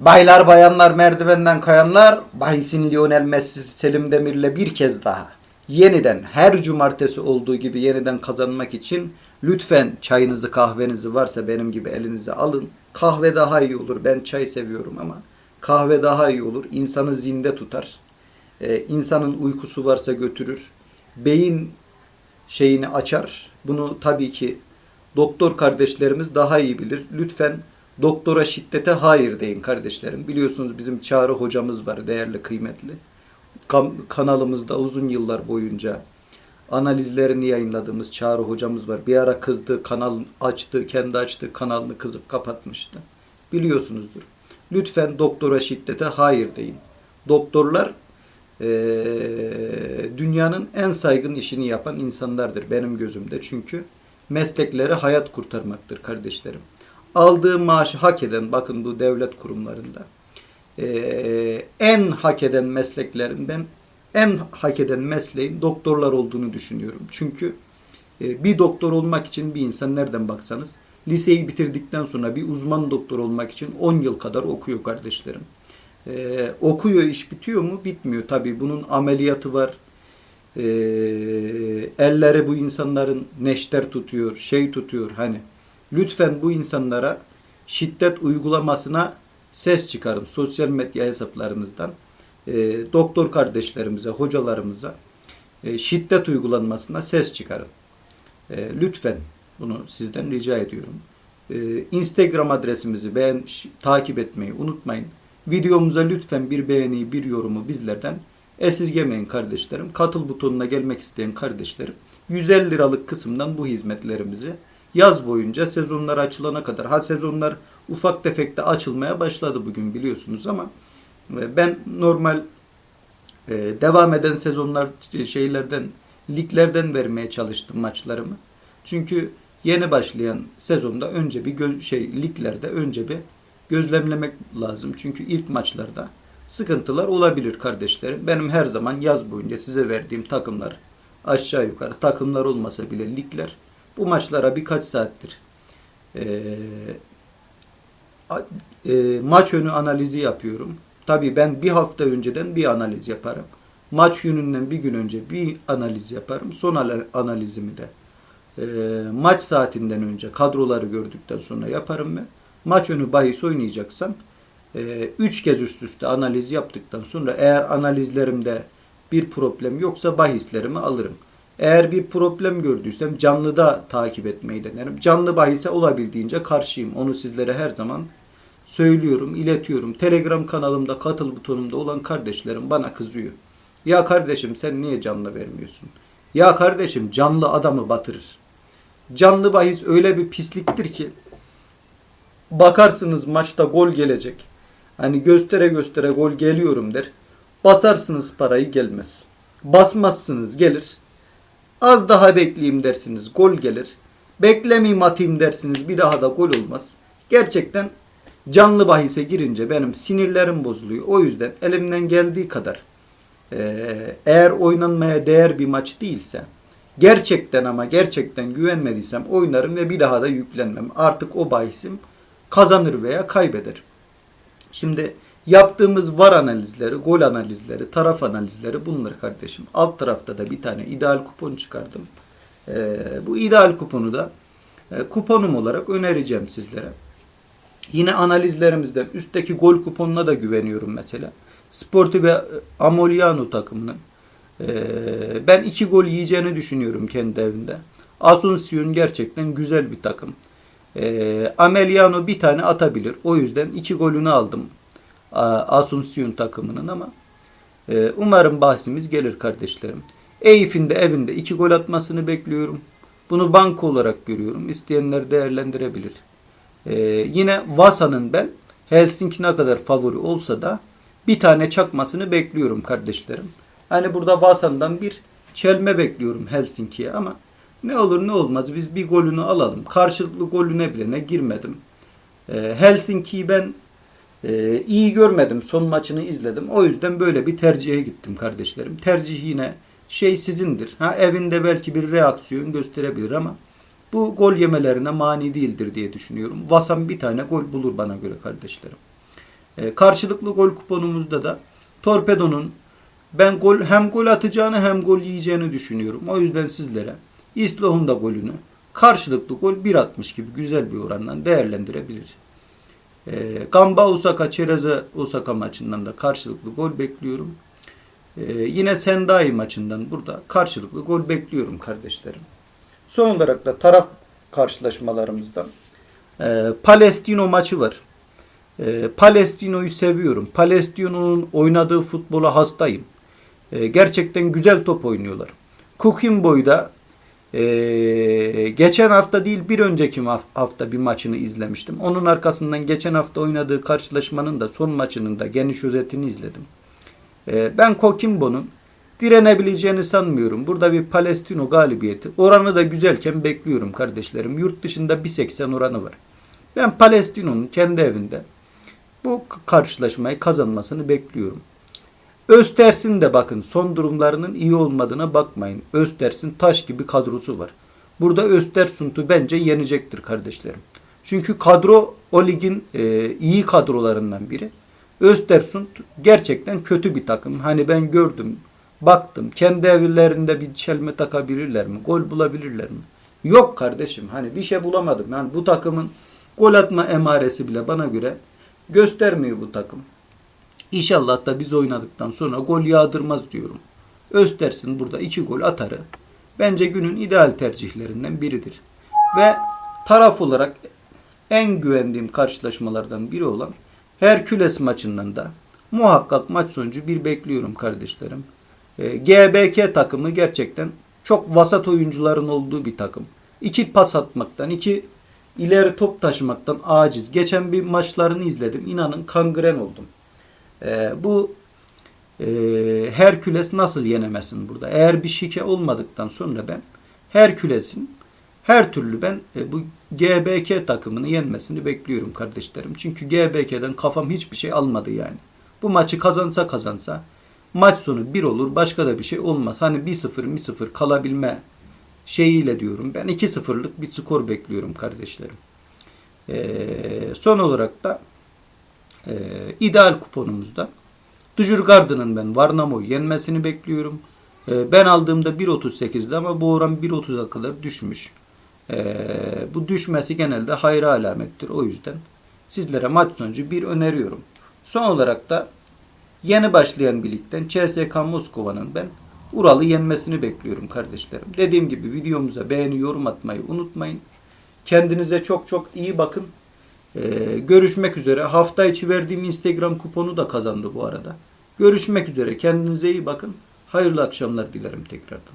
Baylar bayanlar merdivenden kayanlar bahisin Lionel Messi Selim Demir'le bir kez daha yeniden her cumartesi olduğu gibi yeniden kazanmak için lütfen çayınızı kahvenizi varsa benim gibi elinize alın. Kahve daha iyi olur. Ben çay seviyorum ama kahve daha iyi olur. İnsanı zinde tutar. Ee, insanın uykusu varsa götürür. Beyin şeyini açar. Bunu tabii ki doktor kardeşlerimiz daha iyi bilir. Lütfen doktora şiddete hayır deyin kardeşlerim. Biliyorsunuz bizim Çağrı hocamız var değerli kıymetli. Kanalımızda uzun yıllar boyunca analizlerini yayınladığımız Çağrı hocamız var. Bir ara kızdı, kanal açtı, kendi açtı, kanalını kızıp kapatmıştı. Biliyorsunuzdur. Lütfen doktora şiddete hayır deyin. Doktorlar eee, dünyanın en saygın işini yapan insanlardır benim gözümde. Çünkü meslekleri hayat kurtarmaktır kardeşlerim. Aldığı maaşı hak eden, bakın bu devlet kurumlarında, eee, en hak eden mesleklerinden en hak eden mesleğin doktorlar olduğunu düşünüyorum. Çünkü e, bir doktor olmak için bir insan nereden baksanız liseyi bitirdikten sonra bir uzman doktor olmak için 10 yıl kadar okuyor kardeşlerim. E, okuyor iş bitiyor mu? Bitmiyor. Tabii bunun ameliyatı var. E, elleri bu insanların neşter tutuyor, şey tutuyor hani. Lütfen bu insanlara şiddet uygulamasına ses çıkarın sosyal medya hesaplarınızdan. E, doktor kardeşlerimize, hocalarımıza e, şiddet uygulanmasına ses çıkarın. E, lütfen bunu sizden rica ediyorum. E, Instagram adresimizi beğen, takip etmeyi unutmayın. Videomuza lütfen bir beğeni, bir yorumu bizlerden esirgemeyin kardeşlerim. Katıl butonuna gelmek isteyen kardeşlerim 150 liralık kısımdan bu hizmetlerimizi yaz boyunca sezonlar açılana kadar ha sezonlar ufak tefek de açılmaya başladı bugün biliyorsunuz ama e, ben normal e, devam eden sezonlar e, şeylerden liglerden vermeye çalıştım maçlarımı. Çünkü yeni başlayan sezonda önce bir gö- şey liglerde önce bir gözlemlemek lazım. Çünkü ilk maçlarda sıkıntılar olabilir kardeşlerim. Benim her zaman yaz boyunca size verdiğim takımlar aşağı yukarı takımlar olmasa bile ligler bu maçlara birkaç saattir e, e, maç önü analizi yapıyorum. Tabii ben bir hafta önceden bir analiz yaparım. Maç gününden bir gün önce bir analiz yaparım. Son analizimi de e, maç saatinden önce kadroları gördükten sonra yaparım ve maç önü bahis oynayacaksam 3 kez üst üste analiz yaptıktan sonra eğer analizlerimde bir problem yoksa bahislerimi alırım. Eğer bir problem gördüysem canlıda takip etmeyi denerim. Canlı bahise olabildiğince karşıyım. Onu sizlere her zaman söylüyorum, iletiyorum. Telegram kanalımda katıl butonumda olan kardeşlerim bana kızıyor. Ya kardeşim sen niye canlı vermiyorsun? Ya kardeşim canlı adamı batırır. Canlı bahis öyle bir pisliktir ki bakarsınız maçta gol gelecek. Hani göstere göstere gol geliyorum der. Basarsınız parayı gelmez. Basmazsınız gelir. Az daha bekleyeyim dersiniz gol gelir. Beklemeyeyim atayım dersiniz bir daha da gol olmaz. Gerçekten canlı bahise girince benim sinirlerim bozuluyor. O yüzden elimden geldiği kadar eee, eğer oynanmaya değer bir maç değilse gerçekten ama gerçekten güvenmediysem oynarım ve bir daha da yüklenmem. Artık o bahisim kazanır veya kaybeder. Şimdi yaptığımız var analizleri, gol analizleri, taraf analizleri bunlar kardeşim. Alt tarafta da bir tane ideal kupon çıkardım. Ee, bu ideal kuponu da e, kuponum olarak önereceğim sizlere. Yine analizlerimizden üstteki gol kuponuna da güveniyorum mesela. Sporti ve Amoliano takımının e, ben iki gol yiyeceğini düşünüyorum kendi evinde. Asunción gerçekten güzel bir takım. E, Ameliano bir tane atabilir. O yüzden iki golünü aldım A- Asunción takımının ama e, umarım bahsimiz gelir kardeşlerim. Eyüp'ün de evinde iki gol atmasını bekliyorum. Bunu banko olarak görüyorum. İsteyenler değerlendirebilir. Ee, yine Vasa'nın ben Helsinki ne kadar favori olsa da bir tane çakmasını bekliyorum kardeşlerim. Hani burada Vasa'ndan bir çelme bekliyorum Helsinki'ye ama ne olur ne olmaz biz bir golünü alalım. Karşılıklı golüne bile ne girmedim. Ee, Helsinki'yi ben e, iyi görmedim. Son maçını izledim. O yüzden böyle bir tercihe gittim kardeşlerim. Tercih yine şey sizindir. Ha evinde belki bir reaksiyon gösterebilir ama bu gol yemelerine mani değildir diye düşünüyorum. Vasan bir tane gol bulur bana göre kardeşlerim. E, karşılıklı gol kuponumuzda da Torpedo'nun ben gol hem gol atacağını hem gol yiyeceğini düşünüyorum. O yüzden sizlere İsloh'un da golünü karşılıklı gol 1.60 gibi güzel bir orandan değerlendirebilir. E, Gamba Osaka Çereze Osaka maçından da karşılıklı gol bekliyorum. E, yine Sendai maçından burada karşılıklı gol bekliyorum kardeşlerim. Son olarak da taraf karşılaşmalarımızdan e, Palestino maçı var. E, Palestino'yu seviyorum. Palestino'nun oynadığı futbola hastayım. E, gerçekten güzel top oynuyorlar. Kukimbo'yu e, geçen hafta değil bir önceki haf- hafta bir maçını izlemiştim. Onun arkasından geçen hafta oynadığı karşılaşmanın da son maçının da geniş özetini izledim. E, ben Kokimbo'nun direnebileceğini sanmıyorum. Burada bir Palestino galibiyeti. Oranı da güzelken bekliyorum kardeşlerim. Yurt dışında 1.80 oranı var. Ben Palestino'nun kendi evinde bu karşılaşmayı kazanmasını bekliyorum. Östers'in de bakın son durumlarının iyi olmadığına bakmayın. Östers'in taş gibi kadrosu var. Burada Östersund'u bence yenecektir kardeşlerim. Çünkü kadro o ligin e, iyi kadrolarından biri. Östersund gerçekten kötü bir takım. Hani ben gördüm, baktım. Kendi evlerinde bir çelme takabilirler mi? Gol bulabilirler mi? Yok kardeşim. Hani bir şey bulamadım. Yani bu takımın gol atma emaresi bile bana göre göstermiyor bu takım. İnşallah da biz oynadıktan sonra gol yağdırmaz diyorum. Östersin burada iki gol atarı bence günün ideal tercihlerinden biridir. Ve taraf olarak en güvendiğim karşılaşmalardan biri olan Herküles maçından da muhakkak maç sonucu bir bekliyorum kardeşlerim. E, GBK takımı gerçekten çok vasat oyuncuların olduğu bir takım. İki pas atmaktan, iki ileri top taşımaktan aciz. Geçen bir maçlarını izledim. İnanın kangren oldum. E, bu e, Herküles nasıl yenemesin burada? Eğer bir şike olmadıktan sonra ben Herküles'in her türlü ben e, bu GBK takımını yenmesini bekliyorum kardeşlerim. Çünkü GBK'den kafam hiçbir şey almadı yani. Bu maçı kazansa kazansa maç sonu 1 olur başka da bir şey olmaz. Hani 1-0 1-0 kalabilme şeyiyle diyorum. Ben 2-0'lık bir skor bekliyorum kardeşlerim. Ee, son olarak da e, ideal kuponumuzda Dujurgard'ın ben Varnamo'yu yenmesini bekliyorum. Ee, ben aldığımda 1.38'di ama bu oran 1.30'a kadar düşmüş. Ee, bu düşmesi genelde hayra alamettir. O yüzden sizlere maç sonucu bir öneriyorum. Son olarak da yeni başlayan bir ligden CSK Moskova'nın ben Ural'ı yenmesini bekliyorum kardeşlerim. Dediğim gibi videomuza beğeni, yorum atmayı unutmayın. Kendinize çok çok iyi bakın. Ee, görüşmek üzere. Hafta içi verdiğim Instagram kuponu da kazandı bu arada. Görüşmek üzere. Kendinize iyi bakın. Hayırlı akşamlar dilerim tekrardan.